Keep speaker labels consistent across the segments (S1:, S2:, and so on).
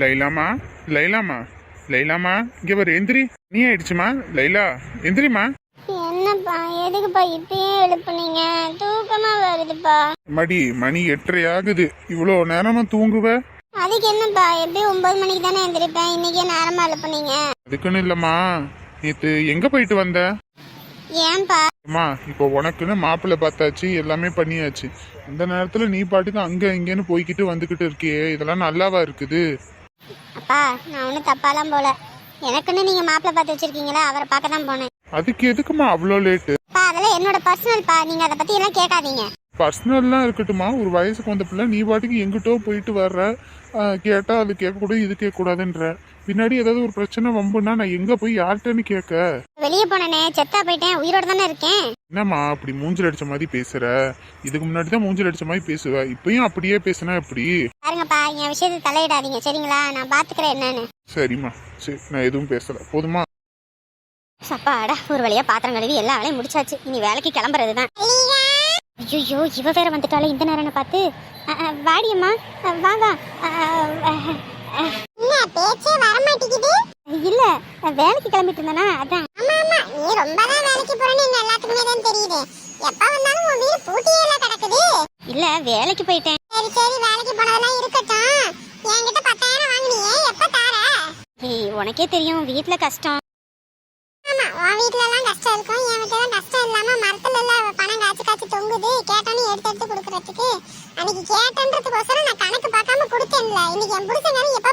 S1: லைலாமா? லைலாமா? லைலாமா? இங்க வர எந்திரி. நீ ஆயிடுச்சுமா? லைலா எந்திரிமா
S2: என்னப்பா எதுக்குப்பா இப்பயே எழுப்புனீங்க? தூக்கமா வருதுப்பா.
S1: மடி மணி எட்டரை ஆகுது இவ்வளோ நேரமா தூங்குவ?
S2: அதுக்கு என்னப்பா எப்படியும் ஒன்பது மணிக்கு தானே எந்திரிப்பேன்? இன்னைக்கே நேரமா எழுப்புனீங்க.
S1: அதுக்குன்னு இல்லம்மா. நேத்து எங்க போயிட்டு வந்த?
S2: ஏன்பா?
S1: அம்மா இப்போ உனக்குன்னு மாப்பிள்ளை பார்த்தாச்சு எல்லாமே பண்ணியாச்சு. இந்த நேரத்துல நீ பாட்டுக்கு அங்க இங்கன்னு போய்கிட்டு வந்துகிட்டு இருக்கியே. இதெல்லாம் நல்லாவா இருக்குது?
S2: அப்பா நான் ஒன்றும் தப்பாலாம் போல. எனக்குன்னு நீங்க மாப்பிள்ளை பார்த்து வச்சிருக்கீங்களா? அவரை பார்க்க தான் போனேன்.
S1: அதுக்கு எதுக்குமா அவ்வளோ லேட்டு
S2: அதெல்லாம் என்னோட பர்சனல்ப்பா நீங்க அதை பத்தி எல்லாம் கேட்காதீங்க.
S1: பர்சனல்லாம் இருக்கட்டுமா ஒரு வயசுக்கு வந்த பிள்ளை நீ பாட்டுக்கு எங்கிட்டோ போயிட்டு வர்ற ஆஹ் கேட்டா அது கேட்கக்கூடாது இது கேட்கக்கூடாதுன்ற. பின்னாடி ஏதாவது ஒரு பிரச்சனை வம்புன்னா நான் எங்க போய் யார்கிட்டன்னு கேட்க?
S2: வெளியே போனேனே செத்தா போயிட்டேன் உயிரோட தானே இருக்கேன்.
S1: என்னம்மா அப்படி மூஞ்சில் அடிச்ச மாதிரி பேசுற? இதுக்கு முன்னாடி தான் மூஞ்சில் அடிச்ச மாதிரி பேசுவ. இப்பயும் அப்படியே பேசுனா எப்படி?
S2: பாருங்கப்பா என் விஷயத்தை தலையிடாதீங்க சரிங்களா? நான் பாத்துக்கிறேன் என்னன்னு.
S1: சரிம்மா. சரி நான் எதுவும் பேசல. போதுமா?
S2: சப்பாடா ஒரு வழியா பாத்திரம் கழுவி எல்லா வேலையும் முடிச்சாச்சு. இனி வேலைக்கு கிளம்புறது தான் ஐயோ இவ வேற வந்துட்டாலே இந்த நேரம் பார்த்து. வாடியம்மா. வா வா. என்ன பேச்சே வர மாட்டேங்குது இல்ல வேலைக்கு கிளம்பிட்டு இருந்தனா அதான். ஆமா ஆமா. நீ ரொம்ப தான் வேலைக்கு போறேன்னு எங்க எல்லாத்துக்குமே தான் தெரியுது. எப்ப வந்தாலும் உன் வீடு பூட்டியே இல்ல கிடக்குது. இல்ல வேலைக்கு போயிட்டேன். சரி சரி வேலைக்கு போனதெல்லாம் இருக்கட்டும். என்கிட்ட பத்தாயிரம் வாங்குனியே எப்ப தார? ஏய் உனக்கே தெரியும் வீட்ல கஷ்டம். ஆமா உன் வீட்ல எல்லாம் கஷ்டம் இருக்கும். என் வீட்ல எல்லாம் கஷ்டம் இல்லாம மரத்துல எல்லாம் பணம் காய்ச்சி காய்ச்சி தொங்குது. கேட்டோன்னு எடுத்து எடுத்து கொடுக்கறதுக்கு. அன்னைக்கு கேட்டன்றதுக்கோசரம் நான் கணக்கு பார்க்காம கொடுத்தேன்ல. இன்னைக்கு என் எப்ப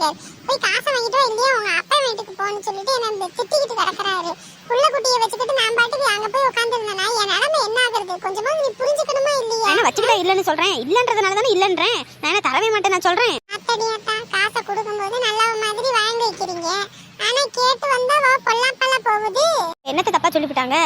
S2: இருக்காரு போய் காசை வாங்கிட்டோ இல்லையா? உங்க அப்பா வீட்டுக்கு போன்னு சொல்லிட்டு என்ன திட்டிக்கிட்டு கிடக்குறாரு. புள்ள குட்டியை வச்சுக்கிட்டு நான் பாட்டுக்கு அங்க போய் உட்காந்துருந்தேனா என் நிலைமை என்ன ஆகுறது? கொஞ்சமா நீ புரிஞ்சுக்கணுமா இல்லையா?
S3: நான் வச்சுக்கிட்டா இல்லைன்னு சொல்றேன். இல்லன்றதுனால தானே இல்லன்றேன். நான் தரவே மாட்டேன் நான் சொல்றேன்.
S2: அத்தடி அத்தா காசை கொடுக்கும்போது நல்ல மாதிரி வாங்கி வைக்கிறீங்க. ஆனா கேட்டு வந்தா வா பொல்லாப்பல்ல போகுது.
S3: என்னத்தை தப்பா சொல்லிவிட்டாங்க?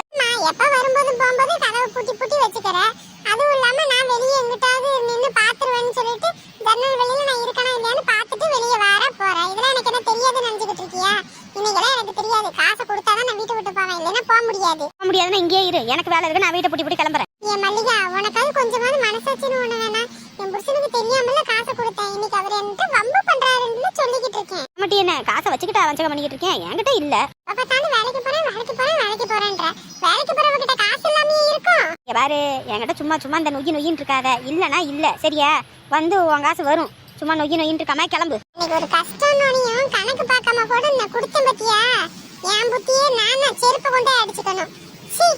S2: எப்ப வரும்போது போகும்போது கதவை பூட்டி பூட்டி வச்சுக்கிறேன் அதுவும் இல்லாம நான் வெளியே எங்கிட்டாவது நின்னு பாத்துருவேன்னு சொல்லிட்டு ஜன்னல் வெளியில நான் இருக்கனா இல்லையான்னு பார்த்துட்டு வெளியே வர போறேன் இதெல்லாம் எனக்கு என்ன தெரியாதுன்னு நினைச்சுக்கிட்டு இருக்கியா இன்னைக்கெல்லாம் எனக்கு தெரியாது காசை கொடுத்தாதான் நான் வீட்டை விட்டு போவேன் இல்லைன்னா போக முடியாது
S3: போக முடியாதுன்னா இங்கேயே இரு எனக்கு வேலை இருக்கு நான் வீட்டை பூட்டி பூட்டி கிளம்புறேன்.
S2: என் மல்லிகா உனக்காவது கொஞ்சமாவது மனசாட்சின்னு ஒண்ணு வேணா. என் புருஷனுக்கு தெரியாமல காசை கொடுத்தேன். இன்னைக்கு அவர் என்கிட்ட வம்பு பண்றாருன்னு சொல்லிக்கிட்டு இருக்கேன்.
S3: மட்டும் என்ன காசை வச்சுக்கிட்டு அவஞ்சகம் பண்ணிக்கிட்டு இருக்கேன்? என்கிட்ட இல்ல.
S2: அப்பத்தாலும் வேலைக்கு போறேன் வேலைக்கு போறேன் வேலைக்கு போறேன்ற. வேலைக்கு போறவகிட்ட காசு இல்லாமயே இருக்கும்
S3: இங்க பாரு என்கிட்ட சும்மா சும்மா இந்த நொய்யி நொய்யின்னு இருக்காத. இல்லனா இல்ல சரியா? வந்து உன் காசு வரும். சும்மா நொய்யி நொய்யின்னு இருக்காம கிளம்பு.
S2: இன்னைக்கு ஒரு கஷ்டம்னோனையும் கணக்கு பார்க்காம கூட நான் கொடுத்தேன் பத்தியா? என் புத்தியே நான் நான் செருப்பு கொண்டே அடிச்சுக்கணும். சீ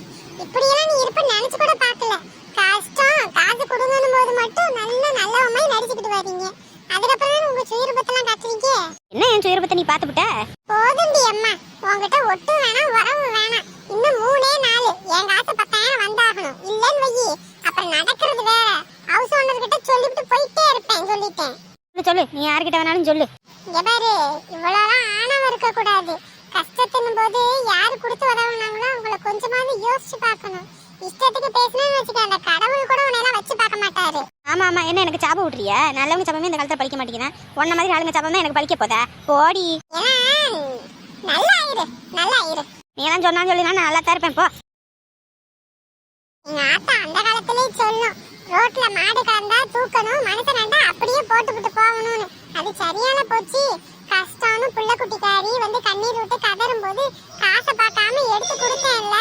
S2: இப்படியெல்லாம் நீ இருப்ப நினைச்சு கூட பார்க்கல. கஷ்டம். காசு கொடுங்கணும் போது மட்டும் நல்ல நல்லவமாய் நடிச்சுக்கிட்டு வரீங்க அதுக்கப்புறம் உங்க சுயரூபத்தெல்லாம் காட்டுறீங்க?
S3: என்ன என் சுயரூபத்தை நீ பாத்துவிட்ட
S2: போதுண்டி அம்மா. உன்கிட்ட ஒட்டு வேணாம் உறவு வேணாம். இன்னும் மூணே நாள். என் காசு பத்தாயிரம் வந்தாகணும். இல்லன்னு வையி. அப்புறம் நடக்கிறது வேற. ஹவுஸ் ஓனர் கிட்ட சொல்லிவிட்டு போயிட்டே இருப்பேன் சொல்லிட்டேன்.
S3: சொல்லு, நீ யார்கிட்ட வேணாலும் சொல்லு.
S2: இங்க பாரு. இவ்வளவுலாம் ஆணவம் இருக்க கூடாது கஷ்டத்தின் போது யாரு கொடுத்து உதவுனாங்களோ அவங்கள கொஞ்சமாவது யோசிச்சு பார்க்கணும். இஷ்டத்துக்கு பேசினேன்னு வச்சுக்க அந்த கடவுள் கூட உன்னை எல்லாம் வச்சு பார்க்க மாட்டாரு.
S3: ஆமா ஆமா. என்ன எனக்கு சாபம் விட்றியா நல்லவங்க சாபமே இந்த காலத்துல படிக்க மாட்டேங்கிறேன் உன்ன மாதிரி ஆளுங்க சாபம் தான் எனக்கு படிக்க போதா? போடி.
S2: நல்லா இரு நல்லா இரு
S3: நீ எல்லாம் சொன்னான்னு சொல்லி நான் நல்லா தான் இருப்பேன். போ.
S2: எங்க ஆத்தா அந்த காலத்திலே சொல்லும் ரோட்ல மாடு கலந்தா தூக்கணும் மனுஷன் அப்படியே போட்டுக்கிட்டு போகணும்னு. அது சரியான போச்சு. கஷ்டம்னு புள்ள குட்டிக்காரி வந்து கண்ணீர் விட்டு கதறும் போது காசை பார்க்காம எடுத்து கொடுத்தேன்ல.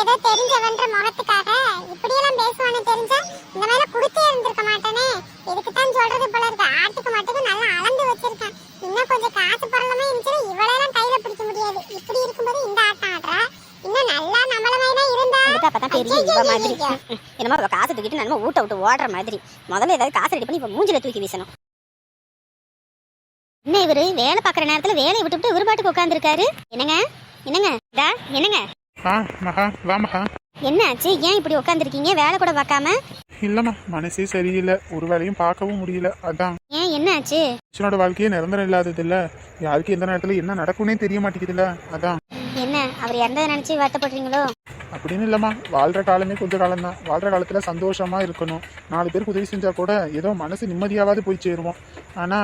S2: ஏதோ தெரிஞ்சவன்ற முகத்துக்காக. இப்படியெல்லாம் பேசுவான்னு தெரிஞ்சா? இந்த மாதிரி கொடுத்தே இருந்திருக்க மாட்டேனே. இதுக்கு தான் சொல்றது போல இருக்கு. ஆட்டுக்கு மட்டும் நல்லா அளந்து வச்சிருக்கேன். இன்னும் கொஞ்சம் காசு பரலமே இருந்துச்சுன்னா இவளெல்லாம் கையில பிடிக்க முடியாது. இப்படி இருக்கும்போது இந்த ஆட்டம் ஆடுறா? இன்னும் நல்லா நம்மள மாதிரி இருந்தா?
S3: அப்பதான் தெரியும் இவ மாதிரி. என்னமோ காசை தூக்கிட்டு நம்ம ஊட்ட விட்டு ஓடுற மாதிரி. முதல்ல ஏதாவது காசு ரெடி பண்ணி இப்ப மூஞ்சில தூக்கி வீசணும். என்ன இவரு? வேலை பார்க்குற நேரத்துல வேலையை விட்டுவிட்டு இவரு பாட்டுக்கு உட்காந்துருக்காரு என்னங்க? என்னங்க? இதா என்னங்க?
S1: ஆ மகா வா மகா.
S3: என்ன ஆச்சு? ஏன் இப்படி உட்காந்துருக்கீங்க வேலை கூட பார்க்காம?
S1: இல்லம்மா மனசே சரியில்லை. ஒரு வேலையும் பார்க்கவும் முடியல. அதான்.
S3: ஏன் என்ன ஆச்சு?
S1: மனுஷனோட வாழ்க்கையே நிரந்தரம் இல்லாதது இல்ல யாருக்கு எந்த நேரத்துல என்ன நடக்கும்னே தெரிய மாட்டேங்குதுல்ல. அதான்.
S3: என்ன அவர் இறந்ததை நினைச்சு வருத்தப்படுறீங்களோ?
S1: அப்படின்னு இல்லம்மா. வாழ்ற காலமே கொஞ்ச காலம் தான் வாழ்ற காலத்துல சந்தோஷமா இருக்கணும். நாலு பேருக்கு உதவி செஞ்சா கூட ஏதோ மனசு நிம்மதியாவது போய் சேருவோம். ஆனா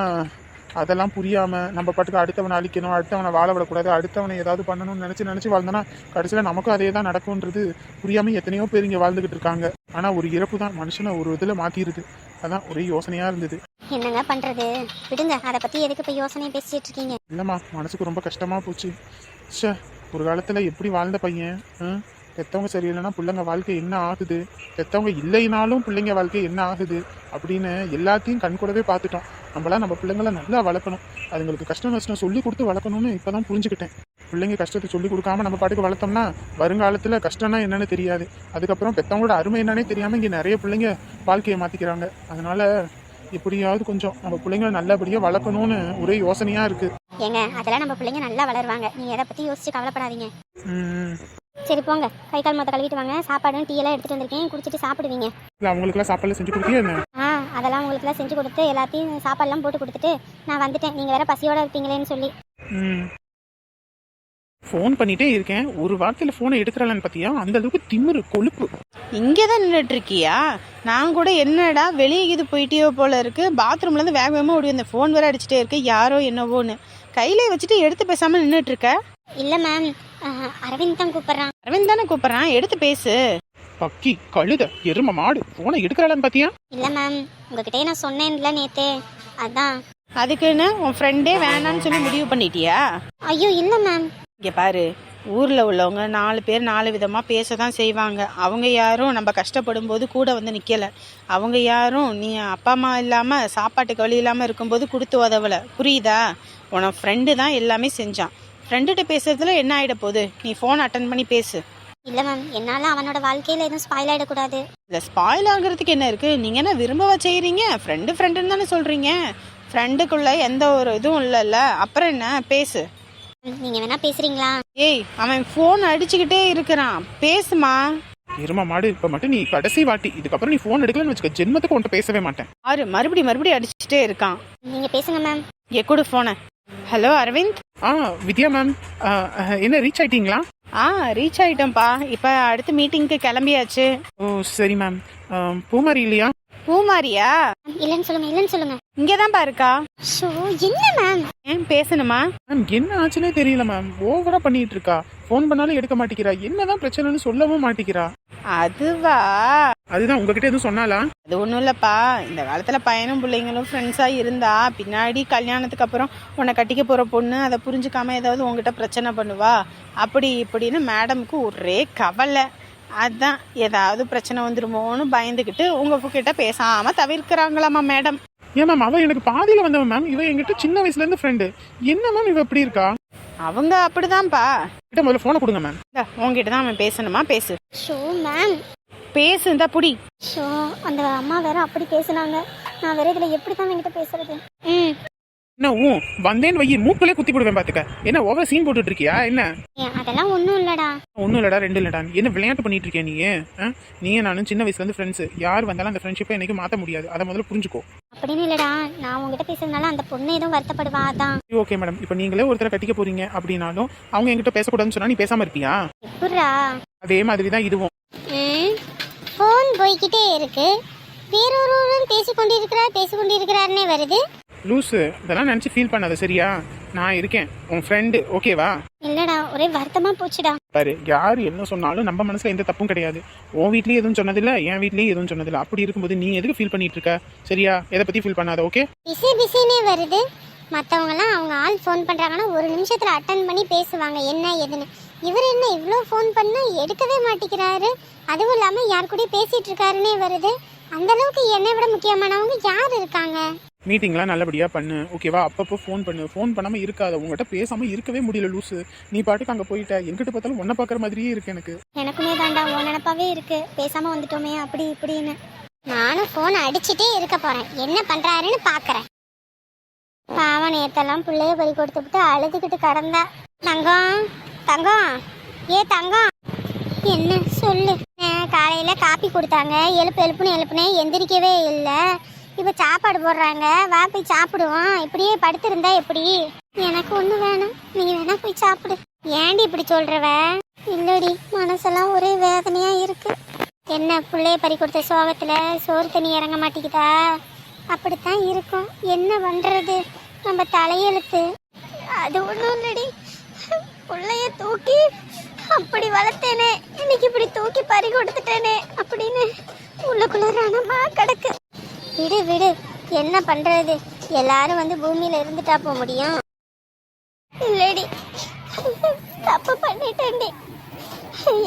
S1: அதெல்லாம் புரியாம நம்ம பாட்டுக்கு அடுத்தவனை அழிக்கணும் அடுத்தவனை வாழ விடக்கூடாது அடுத்தவனை ஏதாவது பண்ணணும்னு நினைச்சு நினைச்சு வாழ்ந்தனா கடைசியில நமக்கும் அதே தான் நடக்கும்ன்றது புரியாம எத்தனையோ பேர் இங்க வாழ்ந்துகிட்டு இருக்காங்க. ஆனா ஒரு இறப்பு தான் மனுஷனை ஒரு இதுல மாத்திருது. அதான் ஒரே யோசனையா இருந்தது.
S3: என்னங்க பண்றது? விடுங்க அதை பத்தி எதுக்கு இப்ப யோசனையை பேசிட்டு இருக்கீங்க?
S1: இல்லைம்மா மனசுக்கு ரொம்ப கஷ்டமா போச்சு. ச்சே ஒரு காலத்துல எப்படி வாழ்ந்த பையன்? பெற்றவங்க பெத்தவங்க சரியில்லைன்னா பிள்ளைங்க வாழ்க்கை என்ன ஆகுது? பெத்தவங்க இல்லைனாலும் பிள்ளைங்க வாழ்க்கை என்ன ஆகுது? அப்படின்னு எல்லாத்தையும் கண் கூடவே பார்த்துட்டோம். நம்மளாம் நம்ம பிள்ளைங்களை நல்லா வளர்க்கணும். அதுங்களுக்கு கஷ்டம் நஷ்டம் சொல்லி கொடுத்து வளர்க்கணும்னு இப்பதான் புரிஞ்சுக்கிட்டேன். பிள்ளைங்க கஷ்டத்தை சொல்லி கொடுக்காம நம்ம பாட்டுக்கு வளர்த்தோம்னா வருங்காலத்தில் கஷ்டம்னா என்னன்னு தெரியாது. அதுக்கப்புறம் பெத்தவங்களோட அருமை என்னன்னே தெரியாமல் இங்கே நிறைய பிள்ளைங்க வாழ்க்கையை மாற்றிக்கிறாங்க அதனால் எப்படியாவது கொஞ்சம் நம்ம பிள்ளைங்களை நல்லபடியா வளர்க்கணும்னு ஒரே யோசனையா இருக்கு.
S3: ஏங்க அதெல்லாம் நம்ம பிள்ளைங்க நல்லா வளருவாங்க. நீங்க எதை பத்தி யோசிச்சு கவலைப்படாதீங்க. சரி போங்க. கை கால் மொத்த கழுவிட்டு வாங்க. சாப்பாடு டீ எல்லாம் எடுத்துட்டு வந்திருக்கேன். குடிச்சிட்டு சாப்பிடுவீங்க.
S1: இல்ல அவங்களுக்குலாம் சாப்பாடுல செஞ்சு கொடுத்தியா என்ன?
S3: ஆ அதெல்லாம் உங்களுக்குலாம் செஞ்சு கொடுத்து எல்லாத்தையும் சாப்பாடுலாம் போட்டு கொடுத்துட்டு நான் வந்துட்டேன். நீங்க வேற பசியோட இருப்பீங்களேன்னு சொல்லி.
S1: ம். ஃபோன் பண்ணிட்டே இருக்கேன். ஒரு வார்த்தையில ஃபோனை எடுக்கிறாளான்னு பாத்தியா? அந்த அளவுக்கு திமிரு கொழுப்பு.
S4: இங்கே தான் நின்றுட்டு இருக்கியா நான் கூட என்னடா வெளியே இது போயிட்டியோ போல இருக்கு. பாத்ரூம்லேருந்து வேக வேகமாக ஓடி வந்த ஃபோன் வேற அடிச்சுட்டே இருக்கு. யாரோ என்னவோன்னு. கையிலே வச்சுட்டு எடுத்து பேசாமல் நின்றுட்டு இருக்க
S3: இல்ல மேம் அரவிந்த் தான் கூப்பிடுறான்.
S4: அரவிந்த் தானே கூப்பிட்றான்? எடுத்து பேசு.
S1: பக்கி கழுத எரும மாடு ஃபோனை எடுக்கிறாளான்னு பாத்தியா?
S3: இல்ல மேம் உங்ககிட்டயே நான் சொன்னேன்ல நேத்தே. அதான்.
S4: அதுக்குன்னு உன் ஃப்ரெண்டே வேணான்னு சொல்லி முடிவு பண்ணிட்டியா?
S3: ஐயோ இல்ல மேம்
S4: இங்கே பாரு ஊரில் உள்ளவங்க நாலு பேர் நாலு விதமாக பேச தான் செய்வாங்க. அவங்க யாரும் நம்ம கஷ்டப்படும் போது கூட வந்து நிற்கலை அவங்க யாரும் நீ அப்பா அம்மா இல்லாமல் சாப்பாட்டுக்கு வழி இல்லாமல் இருக்கும்போது கொடுத்து உதவலை. புரியுதா? உனக்கு ஃப்ரெண்டு தான் எல்லாமே செஞ்சான். ஃப்ரெண்டுகிட்ட பேசுறதுல என்ன ஆகிட போகுது? நீ ஃபோன் அட்டன் பண்ணி பேசு.
S3: இல்ல மேம் என்னால அவனோட வாழ்க்கையில எதுவும் ஸ்பாயில் ஆயிடக்கூடாது.
S4: இதில் ஸ்பாயில் ஆகுறதுக்கு என்ன இருக்குது நீங்கள் என்ன விரும்பவா செய்கிறீங்க ஃப்ரெண்டு ஃப்ரெண்டுன்னு தானே சொல்கிறீங்க ஃப்ரெண்டுக்குள்ளே எந்த ஒரு இதுவும் இல்லைல்ல. அப்புறம் என்ன? பேசு.
S3: நீங்க வேணா பேசுறீங்களா?
S4: ஏய் அவன் ஃபோன் அடிச்சுக்கிட்டே இருக்கிறான். பேசுமா?
S1: எரும மாடு இப்ப மட்டும் நீ கடைசி வாட்டி. இதுக்கப்புறம் நீ ஃபோன் எடுக்கலன்னு வச்சுக்க ஜென்மத்துக்கு உன்ட்ட பேசவே மாட்டேன்.
S4: ஆறு மறுபடி மறுபடி அடிச்சுட்டே இருக்கான்.
S3: நீங்க பேசுங்க மேம்
S4: எ கொடு ஃபோனை ஹலோ அரவிந்த்?
S1: ஆ வித்யா மேம் என்ன ரீச் ஆயிட்டீங்களா?
S4: ஆ ரீச் ஆயிட்டோம்ப்பா. இப்போ அடுத்த மீட்டிங்க்கு கிளம்பியாச்சு.
S1: ஓ சரி மேம் பூமாரி இல்லையா?
S4: பூமாரியா?
S3: இல்லைன்னு சொல்லுங்க இல்லைன்னு சொல்லுங்க.
S4: இங்கே தான்ப்பா இருக்கா?
S3: ஷோ என்ன மேம்
S4: ஏன் பேசணுமா?
S1: மேம் என்ன ஆச்சுன்னே தெரியல மேம் ஓவரா பண்ணிட்டு இருக்கா. ஃபோன் பண்ணாலும் எடுக்க மாட்டேங்கிறா. என்னதான் பிரச்சனைன்னு சொல்லவும் மாட்டேங்கிறா.
S4: அதுவா?
S1: அதுதான் உங்ககிட்ட எதுவும் சொன்னாலா
S4: அது ஒன்றும் இல்லைப்பா. இந்த காலத்தில் பையனும் பிள்ளைங்களும் ஃப்ரெண்ட்ஸாக இருந்தா பின்னாடி கல்யாணத்துக்கு அப்புறம் உன்னை கட்டிக்க போகிற பொண்ணு அதை புரிஞ்சுக்காம ஏதாவது உங்ககிட்ட பிரச்சனை பண்ணுவா? அப்படி இப்படின்னு மேடமுக்கு ஒரே கவலை. அதான் ஏதாவது பிரச்சனை வந்துருமோன்னு பயந்துக்கிட்டு உங்ககிட்ட பேசாமல் தவிர்க்கிறாங்களாம்மா மேடம்?
S1: ஏன் மேம் அவ எனக்கு பாதியில வந்தவன் மேம் இவ என்கிட்ட சின்ன வயசுல இருந்து ஃப்ரெண்டு என்ன மேம் இவ இப்படி இருக்கா?
S4: அவங்க அப்படிதான்ப்பா.
S1: கிட்ட முதல்ல போனை கொடுங்க மேம்
S4: இந்தா, உன்கிட்ட தான் அவன் பேசணுமா? பேசு.
S3: ஷோ மேம்
S4: பேசு இந்த புடி.
S3: ஷோ அந்த அம்மா வேற அப்படி பேசுனாங்க. நான் வேற இதுல எப்படி தான் என்கிட்ட பேசுறது? ம்.
S1: என்ன ஊ வந்தேன்னு வையி மூக்குள்ளே குத்தி போடுவேன் பாத்துக்க. என்ன ஓவர் சீன் போட்டுட்டு இருக்கியா என்ன
S3: அதெல்லாம் ஒன்றும் இல்லடா.
S1: ஒன்றும் இல்லடா ரெண்டு இல்லடா. நீ என்ன விளையாட்டு பண்ணிட்டு இருக்கியா நீ? நீயும் நானும் சின்ன வயசுல இருந்து ஃப்ரெண்ட்ஸ் யார் வந்தாலும் அந்த ஃப்ரெண்ட்ஷிப்பை என்னைக்கு மாத்த முடியாது. அதை முதல்ல புரிஞ்சுக்கோ.
S3: அப்படின்னு இல்லடா. நான் உங்ககிட்ட பேசுறதுனால அந்த பொண்ணு எதுவும் வருத்தப்படுவா அதான்.
S1: ஓகே மேடம் இப்போ நீங்களே ஒருத்தரை கட்டிக்க போறீங்க அப்படின்னாலும் அவங்க என்கிட்ட பேசக்கூடாதுன்னு சொன்னா நீ பேசாம இருப்பியா? அதே மாதிரி தான் இதுவும்.
S2: ம் ஃபோன் போய்கிட்டே இருக்கு. வேறொருவரும் பேசிக்கொண்டிருக்கிறார் பேசிக்கொண்டிருக்கிறாருன்னே வருது.
S1: லூஸு இதெல்லாம் நினச்சி ஃபீல் பண்ணாத சரியா? நான் இருக்கேன். உன் ஃப்ரெண்டு ஓகேவா
S3: இல்லடா ஒரே வருத்தமா போச்சுடா.
S1: பாரு யார் என்ன சொன்னாலும் நம்ம மனசுல எந்த தப்பும் கிடையாது. உன் வீட்லயும் எதுவும் சொன்னதில்ல என் வீட்லயும் எதுவும் சொன்னதில்ல. அப்படி இருக்கும்போது நீ எதுக்கு ஃபீல் பண்ணிட்டு இருக்க? சரியா? எதை பத்தி ஃபீல் பண்ணாத ஓகே
S2: பிஸி பிஸினே வருது. மற்றவங்கலாம் அவங்க ஆள் ஃபோன் பண்ணுறாங்கன்னா ஒரு நிமிஷத்தில் அட்டன் பண்ணி பேசுவாங்க. என்ன ஏதுன்னு இவர் என்ன இவ்வளோ ஃபோன் பண்ணால் எடுக்கவே மாட்டேங்கிறாரு? அதுவும் இல்லாமல் யார் கூடயும் பேசிகிட்டு இருக்காருன்னே வருது. அந்த அளவுக்கு என்னை விட முக்கியமானவங்க யார் இருக்காங்க?
S1: மீட்டிங்லாம் நல்லபடியாக பண்ணு ஓகேவா அப்பப்போ ஃபோன் பண்ணு. ஃபோன் பண்ணாமல் இருக்காத. உங்கள்கிட்ட பேசாமல் இருக்கவே முடியல லூசு. நீ பாட்டுக்கு அங்கே போயிட்ட. எங்கிட்ட பார்த்தாலும் ஒன்றை பார்க்குற மாதிரியே இருக்கு எனக்கு.
S3: எனக்குமே தாண்டா உன் நினப்பாவே இருக்கு. பேசாமல் வந்துட்டோமே அப்படி இப்படின்னு.
S2: நானும் ஃபோன் அடிச்சுட்டே இருக்க போகிறேன் என்ன பண்ணுறாருன்னு பார்க்குறேன்
S3: பாவம் நேத்தெல்லாம் பிள்ளைய பறி கொடுத்துட்டு அழுதுகிட்டு கடந்தா. தங்கம் தங்கம். ஏ தங்கம்.
S2: என்ன சொல்லு?
S3: காலையில் காலையில காப்பி கொடுத்தாங்க. எழுப்பு எழுப்புன்னு எழுப்புனேன். எந்திரிக்கவே இல்லை. இப்போ சாப்பாடு போடுறாங்க. வா போய் சாப்பிடுவோம். இப்படியே படுத்திருந்தா எப்படி? எனக்கு ஒன்று வேணும். நீ வேணா போய் சாப்பிடு. ஏன்டி இப்படி சொல்றவ? இல்லடி மனசெல்லாம் ஒரே வேதனையா இருக்கு. என்ன பிள்ளைய பறி கொடுத்த சோகத்துல சோறு தண்ணி இறங்க மாட்டேங்குதா? அப்படித்தான் இருக்கும். என்ன பண்றது? நம்ம தலையெழுத்து. அது ஒன்றும் இல்லடி. பிள்ளைய தூக்கி அப்படி வளர்த்தேனே. இன்னைக்கு இப்படி தூக்கி பறி கொடுத்துட்டேனே அப்படின்னு உள்ளுக்குள்ள ரணமா கிடக்கு. விடு விடு. என்ன பண்றது? எல்லாரும் வந்து பூமியில இருந்துட்டா போக முடியும். இல்லடி. தப்பு பண்ணிட்டேன்டி.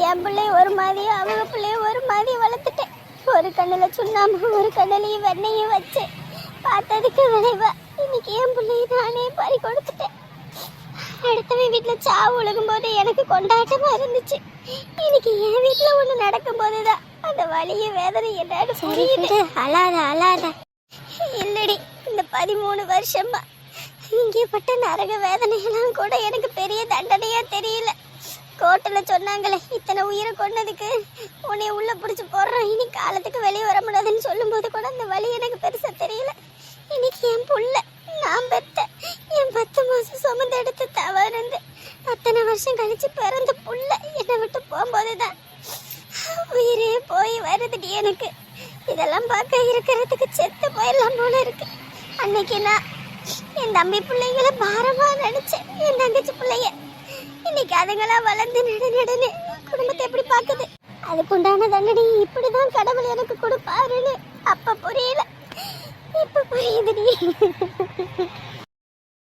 S3: என் பிள்ளை ஒரு மாதிரி அவங்க பிள்ளைய ஒரு மாதிரி வளர்த்துட்டேன். ஒரு கண்ணுல சுண்ணாம்பு ஒரு கண்ணுலையும் வெண்ணையும் வச்சு பார்த்ததுக்கு விளைவா. இன்னைக்கு என் பிள்ளைய நானே பறி கொடுத்துட்டேன். அடுத்தவன் வீட்டில் சாவு ஒழுகும் போது எனக்கு கொண்டாட்டமா இருந்துச்சு. இன்னைக்கு என் வீட்டில் ஒன்று நடக்கும் போதுதான் அந்த வலிய வேதனை என்னன்னு புரியுது. அழாத அழாத. இல்லடி இந்த பதிமூணு வருஷமா இங்கே பட்ட நரக வேதனையெல்லாம் கூட எனக்கு பெரிய தண்டனையா தெரியல. கோர்ட்டில் சொன்னாங்களே இத்தனை உயிரை கொன்னதுக்கு உன்னை உள்ள பிடிச்சி போடுறோம். இனி காலத்துக்கு வெளியே வர முடியாதுன்னு சொல்லும்போது கூட அந்த வலி எனக்கு பெருசா தெரியல. இன்னைக்கு என் புள்ள நான் பெத்த என் பத்து மாசம் சுமந்து எடுத்து தவறுந்து அத்தனை வருஷம் கழிச்சு பிறந்த புள்ள என்னை விட்டு போகும்போதுதான் உயிரே போய் வருதுடி எனக்கு. இதெல்லாம் பார்க்க இருக்கிறதுக்கு செத்து போயிடலாம் போல இருக்கு. அன்னைக்கு நான் என் தம்பி பிள்ளைங்களை பாரமா நினைச்சேன். என் தங்கச்சி பிள்ளைய. இன்னைக்கு அதுங்களா வளர்ந்து நடு நடுன்னு குடும்பத்தை எப்படி பார்க்குது? அதுக்குண்டான தண்டனை இப்படிதான் கடவுள் எனக்கு கொடுப்பாருன்னு அப்ப புரியல. இப்ப புரியுதுடி.